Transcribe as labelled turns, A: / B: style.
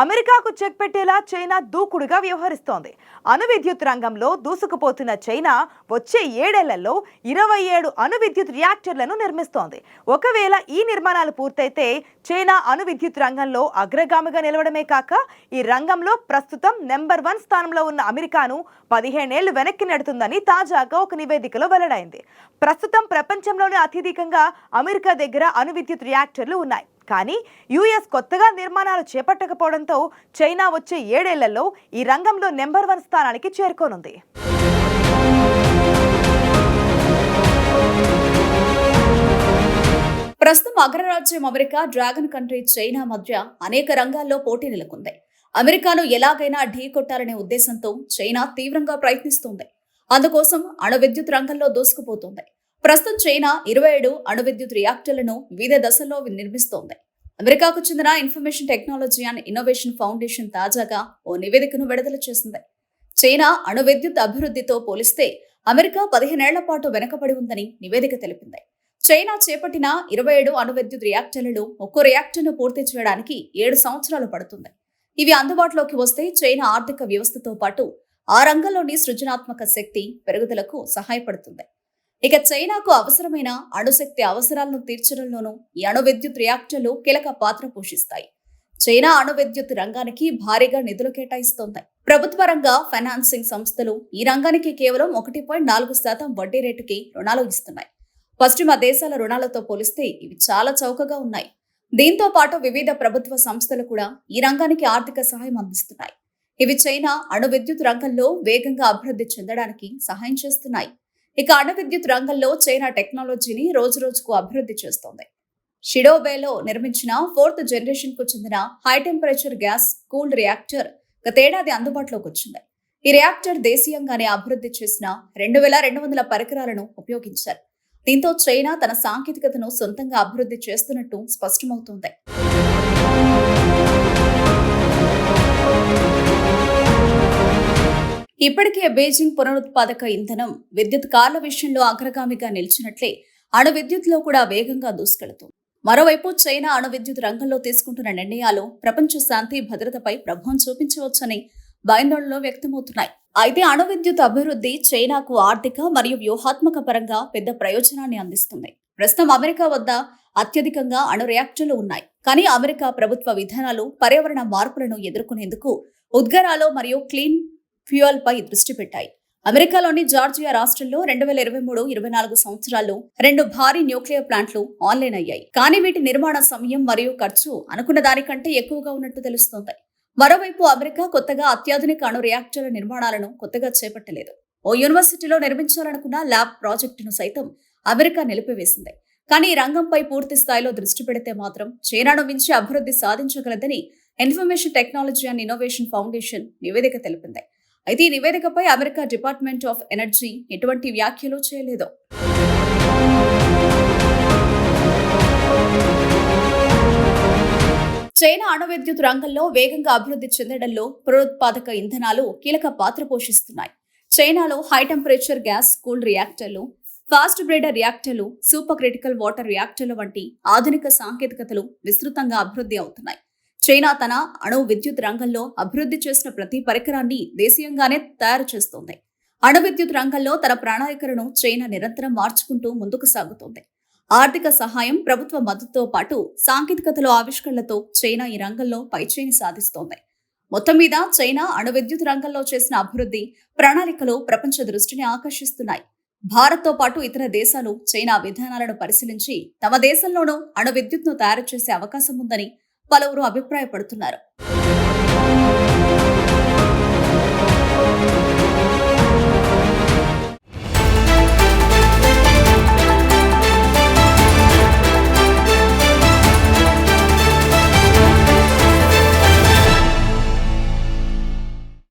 A: అమెరికాకు check పెట్టేలా China దూకుడుగా వ్యవహరిస్తోంది. అణు విద్యుత్ రంగంలో దూసుకుపోతున్న చైనా వచ్చే ఏడేళ్ళలో ఇరవై ఏడు అణు విద్యుత్ రియాక్టర్లను నిర్మిస్తోంది. ఒకవేళ ఈ నిర్మాణాలు పూర్తయితే చైనా అణు విద్యుత్ రంగంలో అగ్రగామిగా నిలవడమే కాక ఈ రంగంలో ప్రస్తుతం నెంబర్ వన్ స్థానంలో ఉన్న అమెరికాను పదిహేనేళ్ళు వెనక్కి నెడుతుందని తాజాగా ఒక నివేదికలో వెల్లడైంది. ప్రస్తుతం ప్రపంచంలోనే అత్యధికంగా అమెరికా దగ్గర అణు విద్యుత్ రియాక్టర్లు ఉన్నాయి. కానీ యుఎస్ కొత్తగా నిర్మాణాలు చేపట్టకపోవడంతో చైనా వచ్చే ఏడేళ్ళలో ఈ రంగంలో నెంబర్ వన్ స్థానానికి చేరుకోనుంది.
B: ప్రస్తుతం అగ్రరాజ్యం అమెరికా డ్రాగన్ కంట్రీ చైనా మధ్య అనేక రంగాల్లో పోటీ నెలకొంది. అమెరికాను ఎలాగైనా ఢీ కొట్టాలనే ఉద్దేశంతో చైనా తీవ్రంగా ప్రయత్నిస్తోంది. అందుకోసం అణు విద్యుత్ రంగంలో దూసుకుపోతుంది. ప్రస్తుతం చైనా ఇరవై ఏడు అణు విద్యుత్ రియాక్టర్లను వివిధ దశల్లో నిర్మిస్తోంది. అమెరికాకు చెందిన information technology and innovation foundation తాజాగా ఓ నివేదికను విడుదల చేసింది. చైనా అణు విద్యుత్ అభివృద్ధితో పోలిస్తే అమెరికా పదిహేనేళ్ళ పాటు వెనకబడి ఉందని నివేదిక తెలిపింది. చైనా చేపట్టిన ఇరవై ఏడు అణు విద్యుత్ రియాక్టర్లలో ఒక్కో రియాక్టర్ను పూర్తి చేయడానికి ఏడు సంవత్సరాలు పడుతుంది. ఇవి అందుబాటులోకి వస్తే చైనా ఆర్థిక వ్యవస్థతో పాటు ఆ రంగంలోని సృజనాత్మక శక్తి పెరుగుదలకు సహాయపడుతుంది. ఇక చైనాకు అవసరమైన అణుశక్తి అవసరాలను తీర్చడంలోనూ ఈ అణు విద్యుత్ రియాక్టర్లు కీలక పాత్ర పోషిస్తాయి. చైనా అణు విద్యుత్ రంగానికి భారీగా నిధులు కేటాయిస్తోంది. ప్రభుత్వ రంగ ఫైనాన్సింగ్ సంస్థలు ఈ రంగానికి కేవలం ఒకటి పాయింట్ నాలుగు శాతం వడ్డీ రేటుకి రుణాలు ఇస్తున్నాయి. పశ్చిమ దేశాల రుణాలతో పోలిస్తే ఇవి చాలా చౌకగా ఉన్నాయి. దీంతో పాటు వివిధ ప్రభుత్వ సంస్థలు కూడా ఈ రంగానికి ఆర్థిక సహాయం అందిస్తున్నాయి. ఇవి చైనా అణు విద్యుత్ రంగంలో వేగంగా అభివృద్ధి చెందడానికి సహాయం చేస్తున్నాయి. ఇక అణు విద్యుత్ రంగంలో చైనా టెక్నాలజీని రోజురోజుకు అభివృద్ధి చేస్తోంది. షిడోబేలో నిర్మించిన ఫోర్త్ జనరేషన్కు చెందిన high temperature gas cooled reactor గతేడాది అందుబాటులోకి వచ్చింది. ఈ రియాక్టర్ దేశీయంగానే అభివృద్ధి చేసిన రెండు వేల రెండు వందల పరికరాలను ఉపయోగించారు. దీంతో చైనా తన సాంకేతికతను సొంతంగా అభివృద్ధి చేస్తున్నట్టు స్పష్టమవుతోంది. ఇప్పటికే బీజింగ్ పునరుత్పాదక ఇంధనం విద్యుత్ కార్ల విషయంలో అగ్రగామిగా నిలిచినట్లే అణు విద్యుత్లో కూడా వేగంగా దూసుకెళుతుంది. మరోవైపు చైనా అణు విద్యుత్ రంగంలో తీసుకుంటున్న నిర్ణయాలు ప్రపంచ శాంతి భద్రతపై ప్రభావం చూపించవచ్చని భయాందోళనలు వ్యక్తమవుతున్నాయి. అయితే అణు విద్యుత్ అభివృద్ధి చైనాకు ఆర్థిక మరియు వ్యూహాత్మక పరంగా పెద్ద ప్రయోజనాన్ని అందిస్తుంది. ప్రస్తుతం అమెరికా వద్ద అత్యధికంగా అణు రియాక్టర్లు ఉన్నాయి. కానీ అమెరికా ప్రభుత్వ విధానాలు పర్యావరణ మార్పులను ఎదుర్కొనేందుకు ఉద్గారాలు మరియు క్లీన్ ఫ్యూయల్ పై దృష్టి పెట్టాయి. అమెరికాలోని జార్జియా రాష్ట్రంలో రెండు వేల ఇరవై మూడు ఇరవై నాలుగు సంవత్సరాల్లో రెండు భారీ న్యూక్లియర్ ప్లాంట్లు ఆన్లైన్ అయ్యాయి. కానీ వీటి నిర్మాణ సమయం మరియు ఖర్చు అనుకున్న దానికంటే ఎక్కువగా ఉన్నట్టు తెలుస్తోంది. మరోవైపు అమెరికా కొత్తగా అత్యాధునిక అణు రియాక్టర్ల నిర్మాణాలను కొత్తగా చేపట్టలేదు. ఓ యూనివర్సిటీలో నిర్మించాలనుకున్న ల్యాబ్ ప్రాజెక్టును సైతం అమెరికా నిలిపివేసింది. కానీ ఈ రంగంపై పూర్తి స్థాయిలో దృష్టి పెడితే మాత్రం చైనాను మించి అభివృద్ధి సాధించగలదని information technology and innovation foundation నివేదిక తెలిపింది. అయితే ఈ నివేదికపై అమెరికా డిపార్ట్మెంట్ ఆఫ్ ఎనర్జీ ఎటువంటి వ్యాఖ్యలు చేయలేదు. చైనా అణు విద్యుత్ రంగంలో వేగంగా అభివృద్ధి చెందడంలో పునరుత్పాదక ఇంధనాలు కీలక పాత్ర పోషిస్తున్నాయి. చైనాలో హై టెంపరేచర్ గ్యాస్ కూల్ రియాక్టర్లు ఫాస్ట్ బ్రేడర్ రియాక్టర్లు సూపర్ క్రిటికల్ వాటర్ రియాక్టర్లు వంటి ఆధునిక సాంకేతికతలు విస్తృతంగా అభివృద్ధి అవుతున్నాయి. చైనా తన అణు విద్యుత్ రంగంలో అభివృద్ధి చేసిన ప్రతి పరికరాన్ని దేశీయంగానే తయారు చేస్తోంది. అణు విద్యుత్ రంగంలో తన ప్రణాళికలను చైనా నిరంతరం మార్చుకుంటూ ముందుకు సాగుతోంది. ఆర్థిక సహాయం ప్రభుత్వ మద్దతుతో పాటు సాంకేతికతలో ఆవిష్కరణలతో చైనా ఈ రంగంలో పైచేయిని సాధిస్తోంది. మొత్తం మీద చైనా అణు విద్యుత్ రంగంలో చేసిన అభివృద్ధి ప్రణాళికలు ప్రపంచ దృష్టిని ఆకర్షిస్తున్నాయి. భారత్తో పాటు ఇతర దేశాలు చైనా విధానాలను పరిశీలించి తమ దేశంలోనూ అణు విద్యుత్ను తయారు చేసే అవకాశం ఉందని పలువురు అభిప్రాయపడుతున్నారు.